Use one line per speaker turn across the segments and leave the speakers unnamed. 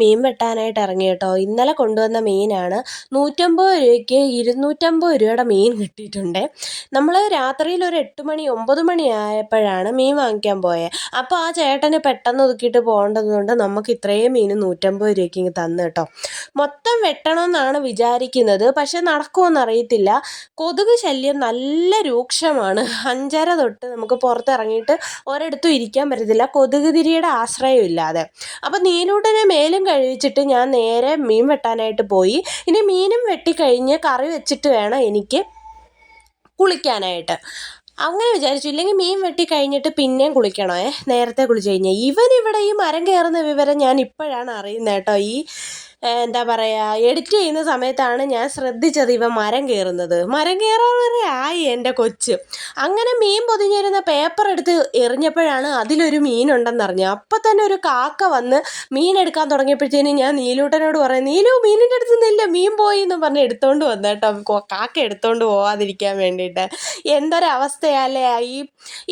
മീൻ വെട്ടാനായിട്ട് ഇറങ്ങി കേട്ടോ. ഇന്നലെ കൊണ്ടുവന്ന മീനാണ് നൂറ്റമ്പത് രൂപയ്ക്ക് ഇരുന്നൂറ്റമ്പത് രൂപയുടെ മീൻ കിട്ടിയിട്ടുണ്ട്. നമ്മൾ രാത്രിയിൽ ഒരു എട്ട് മണി ഒമ്പത് മണി ആയപ്പോഴാണ് മീൻ വാങ്ങിക്കാൻ പോയത് അപ്പോൾ ആ ചേട്ടന് പെട്ടെന്ന് ഒതുക്കിയിട്ട് പോകേണ്ടതുകൊണ്ട് നമുക്ക് ഇത്രയും മീൻ നൂറ്റമ്പത് രൂപയ്ക്ക് ഇങ്ങ് തന്നു കേട്ടോ. മൊത്തം വെട്ടണമെന്നാണ് വിചാരിക്കുന്നത്. പക്ഷെ നടക്കുമെന്ന് അറിയത്തില്ല. കൊതുക് ശല്യം നല്ല രൂക്ഷമാണ്. അഞ്ചര തൊട്ട് നമുക്ക് പുറത്തിറങ്ങിയിട്ട് ഒരിടത്തും ഇരിക്കാൻ പറ്റത്തില്ല. കൊതുക് തിരിയുടെ ആശ്രയം ഇല്ലാതെ അപ്പം നീലൂട്ടനെ മേലും കഴിച്ചിട്ട് ഞാൻ നേരെ മീൻ വെട്ടാനായിട്ട് പോയി. ഇനി മീനും വെട്ടിക്കഴിഞ്ഞ് കറി വെച്ചിട്ട് വേണം എനിക്ക് കുളിക്കാനായിട്ട്. അങ്ങനെ വിചാരിച്ചു. ഇല്ലെങ്കിൽ മീൻ വെട്ടി കഴിഞ്ഞിട്ട് പിന്നെയും കുളിക്കണേ? നേരത്തെ കുളിച്ച് കഴിഞ്ഞാൽ ഇവൻ ഇവിടെ ഈ മരം കയറുന്ന വിവരം ഞാൻ ഇപ്പോഴാണ് അറിയുന്നത് കേട്ടോ. ഈ എന്താ പറയുക എഡിറ്റ് ചെയ്യുന്ന സമയത്താണ് ഞാൻ ശ്രദ്ധിച്ചത് ഇവ മരം കയറുന്നത്. മരം കയറാൻ വരെ ആയി എന്റെ കൊച്ച്. അങ്ങനെ മീൻ പൊതിഞ്ഞിരുന്ന പേപ്പർ എടുത്ത് എറിഞ്ഞപ്പോഴാണ് അതിലൊരു മീനുണ്ടെന്ന് അറിഞ്ഞു അപ്പം തന്നെ ഒരു കാക്ക വന്ന് മീൻ എടുക്കാൻ തുടങ്ങിയപ്പോഴത്തേനും ഞാൻ നീലൂട്ടനോട് പറയാം നീലു മീനിന്റെ അടുത്ത് നിന്നില്ല മീൻ പോയി എന്ന് പറഞ്ഞ് എടുത്തോണ്ട് വന്നു കേട്ടോ. കാക്ക എടുത്തോണ്ട് പോവാതിരിക്കാൻ വേണ്ടിയിട്ട്. എന്തൊരവസ്ഥയല്ലേ? ഈ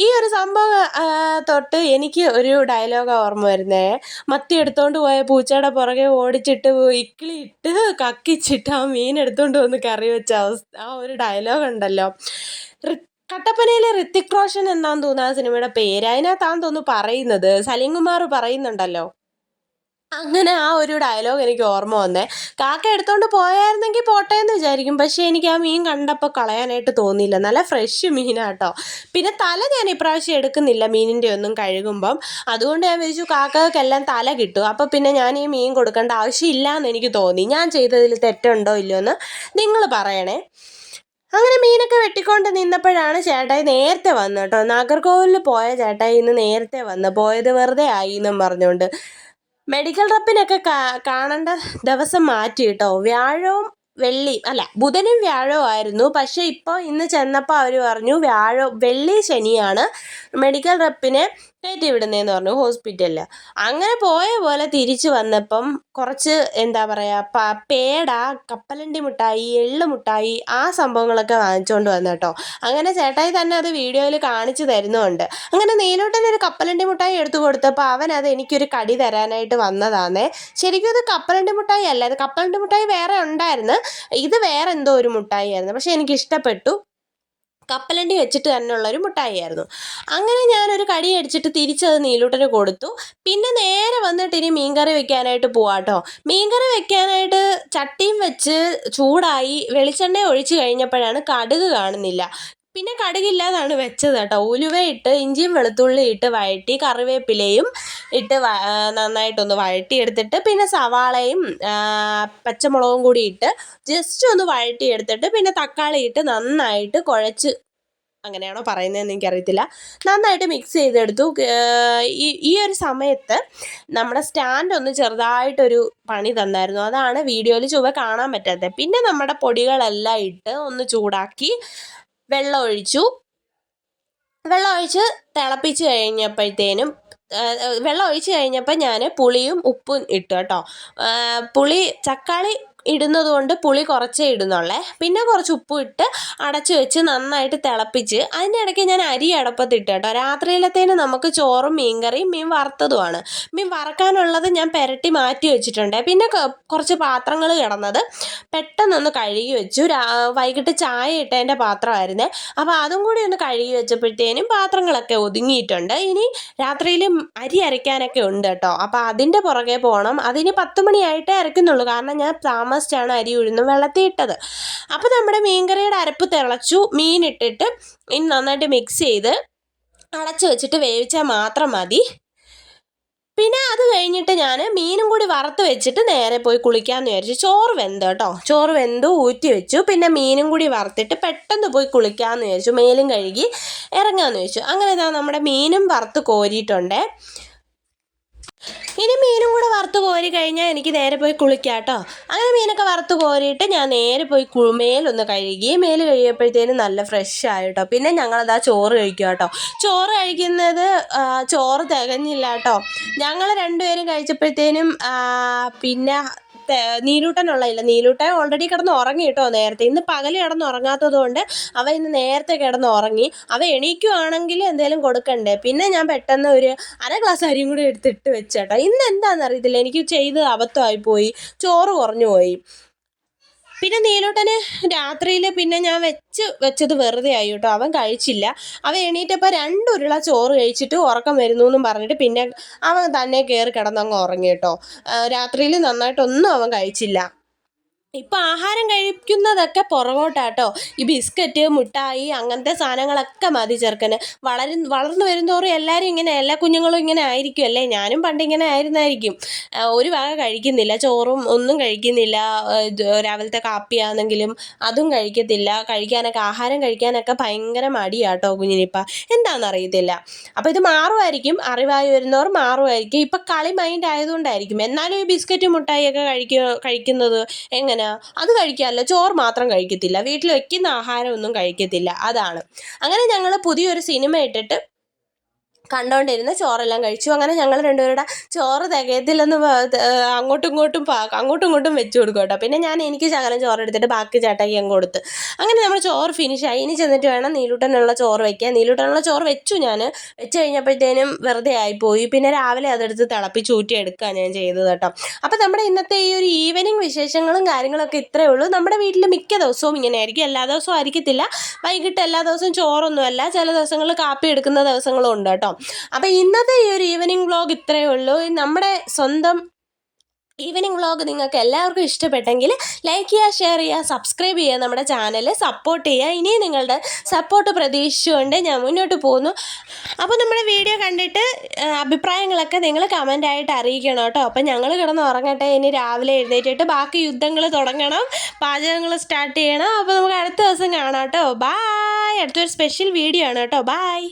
ഈ ഒരു സംഭവം തൊട്ട് എനിക്ക് ഒരു ഡയലോഗ ഓർമ്മ വരുന്നേ. മത്തി എടുത്തോണ്ട് പോയ പൂച്ചയുടെ പുറകെ ഓടിച്ചിട്ട് ഇക്കിളി ഇട്ട് കക്കിച്ചിട്ട് ആ മീൻ എടുത്തുകൊണ്ട് വന്ന് കറി വെച്ച അവസ്ഥ ആ ഒരു ഡയലോഗ് ഉണ്ടല്ലോ. കട്ടപ്പനയിലെ ഋത്തിക് റോഷൻ എന്നാന്ന് തോന്നുന്നു ആ സിനിമയുടെ പേര്. അതിനകത്താന്ന് തോന്നുന്നു പറയുന്നത്. സലീം കുമാർ പറയുന്നുണ്ടല്ലോ. അങ്ങനെ ആ ഒരു ഡയലോഗ് എനിക്ക് ഓർമ്മ വന്നേ. കാക്ക എടുത്തോണ്ട് പോയായിരുന്നെങ്കിൽ പോട്ടെ എന്ന് വിചാരിക്കും. പക്ഷേ എനിക്ക് ആ മീൻ കണ്ടപ്പോൾ കളയാനായിട്ട് തോന്നിയില്ല. നല്ല ഫ്രഷ് മീനാട്ടോ. പിന്നെ തല ഞാൻ ഇപ്രാവശ്യം എടുക്കുന്നില്ല മീനിന്റെ ഒന്നും കഴുകുമ്പം. അതുകൊണ്ട് ഞാൻ വിചാരിച്ചു കാക്കകൾക്കെല്ലാം തല കിട്ടും. അപ്പോൾ പിന്നെ ഞാൻ ഈ മീൻ കൊടുക്കേണ്ട ആവശ്യമില്ല എന്ന് എനിക്ക് തോന്നി. ഞാൻ ചെയ്തതിൽ തെറ്റുണ്ടോ ഇല്ലയോ എന്ന് നിങ്ങൾ പറയണേ. അങ്ങനെ മീനൊക്കെ വെട്ടിക്കൊണ്ട് നിന്നപ്പോഴാണ് ചേട്ടായി നേരത്തെ വന്നു കേട്ടോ. നാഗർകോവിലിൽ പോയ ചേട്ടായി ഇന്ന് നേരത്തെ വന്ന്. പോയത് വെറുതെ ആയി എന്നും പറഞ്ഞുകൊണ്ട്. മെഡിക്കൽ റപ്പിനൊക്കെ കാണേണ്ട ദിവസം മാറ്റി കേട്ടോ വ്യാഴവും വെള്ളി അല്ല ബുധനും വ്യാഴവും ആയിരുന്നു. പക്ഷേ ഇപ്പോൾ ഇന്ന് ചെന്നപ്പോൾ അവർ പറഞ്ഞു വ്യാഴം വെള്ളി ശനിയാണ്. മെഡിക്കൽ റപ്പിനെ കയറ്റി വിടുന്നതെന്ന് പറഞ്ഞു ഹോസ്പിറ്റലിൽ അങ്ങനെ പോയ പോലെ തിരിച്ചു വന്നപ്പം കുറച്ച് എന്താ പറയുക പേട കപ്പലണ്ടി മുട്ടായി എള്ള് മുട്ടായി ആ സംഭവങ്ങളൊക്കെ വാങ്ങിച്ചുകൊണ്ട് വന്നു കേട്ടോ. അങ്ങനെ ചേട്ടായി തന്നെ അത് വീഡിയോയിൽ കാണിച്ചു തരുന്നുണ്ട്. അങ്ങനെ നീലോട്ടൻ ഒരു കപ്പലണ്ടി മുട്ടായി എടുത്തു കൊടുത്തപ്പോൾ അവൻ അത് എനിക്കൊരു കടി തരാനായിട്ട് വന്നതാന്നേ. ശരിക്കും അത് കപ്പലണ്ടി മുട്ടായി അല്ല അത് കപ്പലണ്ടി മുട്ടായി വേറെ ഉണ്ടായിരുന്നു. ഇത് വേറെ എന്തോ ഒരു മുട്ടായി ആയിരുന്നു. പക്ഷെ എനിക്ക് ഇഷ്ടപ്പെട്ടു കപ്പലണ്ടി വെച്ചിട്ട് തന്നെയുള്ള ഒരു മിഠായി ആയിരുന്നു അങ്ങനെ ഞാനൊരു കടി അടിച്ചിട്ട് തിരിച്ചത് നീലൂട്ടന് കൊടുത്തു. പിന്നെ നേരെ വന്നിട്ട് ഇനി മീൻകറി വെക്കാനായിട്ട് പോവാട്ടോ. മീൻകറി വെക്കാനായിട്ട് ചട്ടിയും വെച്ച് ചൂടായി വെളിച്ചെണ്ണ ഒഴിച്ച് കഴിഞ്ഞപ്പോഴാണ് കടുക് കാണുന്നില്ല. പിന്നെ കടുകില്ലാതാണ് വെച്ചത് കേട്ടോ. ഇട്ട് ഇഞ്ചിയും വെളുത്തുള്ളി ഇട്ട് വഴറ്റി കറിവേപ്പിലയും ഇട്ട് നന്നായിട്ടൊന്ന് വഴറ്റിയെടുത്തിട്ട് പിന്നെ സവാളയും പച്ചമുളകും കൂടി ഇട്ട് ജസ്റ്റ് ഒന്ന് വഴറ്റിയെടുത്തിട്ട് പിന്നെ തക്കാളി ഇട്ട് നന്നായിട്ട് കുഴച്ച് അങ്ങനെയാണോ പറയുന്നതെന്ന് എനിക്കറിയത്തില്ല. നന്നായിട്ട് മിക്സ് ചെയ്തെടുത്തു. ഈ ഒരു സമയത്ത് നമ്മുടെ സ്റ്റാൻഡ് ഒന്ന് ചെറുതായിട്ടൊരു പണി തന്നായിരുന്നു. അതാണ് വീഡിയോയിൽ ചുവ കാണാൻ പറ്റാത്തത്. പിന്നെ നമ്മുടെ പൊടികളെല്ലാം ഇട്ട് ഒന്ന് ചൂടാക്കി വെള്ളം ഒഴിച്ചു വെള്ളം ഒഴിച്ച് തിളപ്പിച്ച് കഴിഞ്ഞപ്പോഴത്തേനും വെള്ളം ഒഴിച്ച് കഴിഞ്ഞപ്പോൾ ഞാൻ പുളിയും ഉപ്പും ഇട്ടു കേട്ടോ. പുളി തക്കാളി ഇടുന്നത് കൊണ്ട് പുളി കുറച്ചേ ഇടുന്നുള്ളേ. പിന്നെ കുറച്ച് ഉപ്പ് ഇട്ട് അടച്ചു വെച്ച് നന്നായിട്ട് തിളപ്പിച്ച് അതിന്റെ ഇടയ്ക്ക് ഞാൻ അരി അടപ്പത്തിട്ട് കേട്ടോ. രാത്രിയിലത്തേന് നമുക്ക് ചോറും മീൻകറിയും മീൻ വറുത്തതുമാണ്. മീൻ വറക്കാനുള്ളത് ഞാൻ പെരട്ടി മാറ്റി വെച്ചിട്ടുണ്ട്. പിന്നെ കുറച്ച് പാത്രങ്ങൾ കിടന്നത് പെട്ടെന്നൊന്ന് കഴുകി വെച്ചു. വൈകിട്ട് ചായ ഇട്ടതിന്റെ പാത്രമായിരുന്നേ. അപ്പോൾ അതും കൂടി ഒന്ന് കഴുകി വെച്ചപ്പോഴത്തേനും പാത്രങ്ങളൊക്കെ ഒതുങ്ങിയിട്ടുണ്ട്. ഇനി രാത്രിയിൽ അരി അരയ്ക്കാനൊക്കെ ഉണ്ട് കേട്ടോ. അപ്പോൾ അതിന്റെ പുറകെ പോകണം. അതിന് പത്ത് മണിയായിട്ടേ അരയ്ക്കുന്നുള്ളൂ. കാരണം ഞാൻ താമസിച്ചാണ് അരി ഉഴുന്നും വെള്ളത്തിൽ ഇട്ടത് അപ്പോൾ നമ്മുടെ മീൻകറിയുടെ അരപ്പ് തിളച്ചു മീൻ ഇട്ടിട്ട് ഇനി നന്നായിട്ട് മിക്സ് ചെയ്ത് അടച്ചു വെച്ചിട്ട് വേവിച്ചാൽ മാത്രം മതി. പിന്നെ അത് കഴിഞ്ഞിട്ട് ഞാൻ മീനും കൂടി വറുത്ത് വെച്ചിട്ട് നേരെ പോയി കുളിക്കാമെന്ന് വിചാരിച്ചു. ചോറ് വെന്ത് കേട്ടോ. ചോറ് വെന്തു ഊറ്റി വെച്ചു. പിന്നെ മീനും കൂടി വറുത്തിട്ട് പെട്ടെന്ന് പോയി കുളിക്കാമെന്ന് വിചാരിച്ചു. മേലും കഴുകി ഇറങ്ങാമെന്ന് വെച്ചു അങ്ങനെ ഇതാ നമ്മുടെ മീനും വറുത്ത് കോരിയിട്ടുണ്ടേ. ഇനി മീനും കൂടെ വറുത്ത് കോരി കഴിഞ്ഞാൽ എനിക്ക് നേരെ പോയി കുളിക്കാം കേട്ടോ അങ്ങനെ മീനൊക്കെ വറുത്ത് കോരിയിട്ട് ഞാൻ നേരെ പോയി മേലൊന്ന് കഴുകി മേൽ കഴുകിയപ്പോഴത്തേനും നല്ല ഫ്രഷ് ആയിട്ടോ പിന്നെ ഞങ്ങളതാ ചോറ് കഴിക്കുക കേട്ടോ ചോറ് കഴിക്കുന്നത് ചോറ് തികഞ്ഞില്ല കേട്ടോ ഞങ്ങൾ രണ്ടുപേരും കഴിച്ചപ്പോഴത്തേനും പിന്നെ നീലൂട്ടനുള്ള ഇല്ല നീലൂട്ടൻ ഓൾറെഡി കിടന്ന് ഉറങ്ങി കേട്ടോ നേരത്തെ. ഇന്ന് പകൽ കിടന്ന് ഉറങ്ങാത്തത് കൊണ്ട് അവ ഇന്ന് നേരത്തെ കിടന്ന് ഉറങ്ങി. അവ എണീക്കുവാണെങ്കിൽ എന്തെങ്കിലും കൊടുക്കണ്ടേ? പിന്നെ ഞാൻ പെട്ടെന്ന് ഒരു അര ഗ്ലാസ് അരിയും കൂടി എടുത്തിട്ട് വെച്ചേട്ടോ ഇന്ന് എന്താണെന്ന് അറിയത്തില്ല. എനിക്ക് ചെയ്ത് അബദ്ധമായി പോയി. ചോറ് കുറഞ്ഞു പോയി. പിന്നെ നീലോട്ടന് രാത്രിയിൽ പിന്നെ ഞാൻ വെച്ച് വെച്ചത് വെറുതെ ആയി കേട്ടോ. അവൻ കഴിച്ചില്ല. അവൻ എണീറ്റപ്പോൾ രണ്ട് ഉരുള ചോറ് കഴിച്ചിട്ട് ഉറക്കം വരുന്നു എന്നും പറഞ്ഞിട്ട് പിന്നെ അവൻ തന്നെ കയറി കിടന്നങ്ങ് ഉറങ്ങി കേട്ടോ. രാത്രിയിൽ നന്നായിട്ടൊന്നും അവൻ കഴിച്ചില്ല. ഇപ്പം ആഹാരം കഴിക്കുന്നതൊക്കെ പുറകോട്ടാട്ടോ. ഈ ബിസ്ക്കറ്റ് മുട്ടായി അങ്ങനത്തെ സാധനങ്ങളൊക്കെ മതി ചെറുക്കന്. വളരു വളർന്നു വരുന്നോറും എല്ലാവരും ഇങ്ങനെ എല്ലാ കുഞ്ഞുങ്ങളും ഇങ്ങനെ ആയിരിക്കും അല്ലേ? ഞാനും പണ്ട് ഇങ്ങനെ ആയിരുന്നായിരിക്കും. ഒരു വക കഴിക്കുന്നില്ല. ചോറും ഒന്നും കഴിക്കുന്നില്ല. രാവിലത്തെ കാപ്പിയാണെങ്കിലും അതും കഴിക്കത്തില്ല. കഴിക്കാനൊക്കെ ആഹാരം കഴിക്കാനൊക്കെ ഭയങ്കര മടിയാട്ടോ കുഞ്ഞിനിപ്പം എന്താണെന്നറിയത്തില്ല അപ്പോൾ ഇത് മാറുമായിരിക്കും. അറിവായി വരുന്നവർ മാറുമായിരിക്കും. ഇപ്പം കളി മൈൻഡ് ആയതുകൊണ്ടായിരിക്കും. എന്നാലും ഈ ബിസ്ക്കറ്റ് മിഠായിയൊക്കെ കഴിക്കുക കഴിക്കുന്നത് എങ്ങനെയാ അത് കഴിക്കാറില്ല. ചോറ് മാത്രം കഴിക്കത്തില്ല. വീട്ടിൽ വെക്കുന്ന ആഹാരം ഒന്നും കഴിക്കത്തില്ല. അതാണ്. അങ്ങനെ ഞങ്ങൾ പുതിയൊരു സിനിമ ഇട്ടിട്ട് കണ്ടോണ്ടിരുന്ന് ചോറെല്ലാം കഴിച്ചു. അങ്ങനെ ഞങ്ങൾ രണ്ടുപേരുടെ ചോറ് തികയത്തില്ലെന്ന് അങ്ങോട്ടും ഇങ്ങോട്ടും അങ്ങോട്ടും ഇങ്ങോട്ടും വെച്ച് കൊടുക്കും കേട്ടോ. പിന്നെ ഞാൻ എനിക്ക് ശകലം ചോറ് എടുത്തിട്ട് ബാക്കി ചേട്ടാക്കി അങ്ങ് കൊടുത്ത്. അങ്ങനെ നമ്മൾ ചോറ് ഫിനിഷായി ഇനി ചെന്നിട്ട് വേണം നീലൂട്ടനുള്ള ചോറ് വയ്ക്കാൻ നീലൂട്ടനുള്ള ചോറ് വെച്ചു ഞാൻ വെച്ച് കഴിഞ്ഞപ്പോഴത്തേനും വെറുതെ ആയിപ്പോയി. പിന്നെ രാവിലെ അതെടുത്ത് തിളപ്പിച്ച് ഊറ്റി എടുക്കുക ഞാൻ ചെയ്തത് കേട്ടോ. അപ്പം നമ്മുടെ ഇന്നത്തെ ഈ ഒരു ഈവനിങ് വിശേഷങ്ങളും കാര്യങ്ങളൊക്കെ ഇത്രയേ ഉള്ളൂ. നമ്മുടെ വീട്ടിൽ മിക്ക ദിവസവും ഇങ്ങനെ ആയിരിക്കും. എല്ലാ ദിവസവും ആയിരിക്കത്തില്ല. വൈകിട്ട് എല്ലാ ദിവസവും ചോറൊന്നുമല്ല. ചില ദിവസങ്ങളിൽ കാപ്പി എടുക്കുന്ന ദിവസങ്ങളും ഉണ്ട് കേട്ടോ. അപ്പോൾ ഇന്നത്തെ ഈ ഒരു ഈവനിങ് വ്ളോഗ് ഇത്രയേ ഉള്ളൂ. നമ്മുടെ സ്വന്തം ഈവനിങ് വ്ളോഗ് നിങ്ങൾക്ക് എല്ലാവർക്കും ഇഷ്ടപ്പെട്ടെങ്കിൽ ലൈക്ക് ചെയ്യുക ഷെയർ ചെയ്യുക സബ്സ്ക്രൈബ് ചെയ്യുക നമ്മുടെ ചാനൽ സപ്പോർട്ട് ചെയ്യുക. ഇനിയും നിങ്ങളുടെ സപ്പോർട്ട് പ്രതീക്ഷിച്ചുകൊണ്ട് ഞാൻ മുന്നോട്ട് പോകുന്നു. അപ്പോൾ നമ്മുടെ വീഡിയോ കണ്ടിട്ട് അഭിപ്രായങ്ങളൊക്കെ നിങ്ങൾ കമന്റായിട്ട് അറിയിക്കണം കേട്ടോ. അപ്പം ഞങ്ങൾ കിടന്ന് ഉറങ്ങട്ടെ. ഇനി രാവിലെ എഴുന്നേറ്റിട്ട് ബാക്കി യുദ്ധങ്ങൾ തുടങ്ങണം. പാചകങ്ങൾ സ്റ്റാർട്ട് ചെയ്യണം. അപ്പോൾ നമുക്ക് അടുത്ത ദിവസം കാണാം കേട്ടോ. ബായ് അടുത്തൊരു സ്പെഷ്യൽ വീഡിയോ ആണ് കേട്ടോ. ബായ്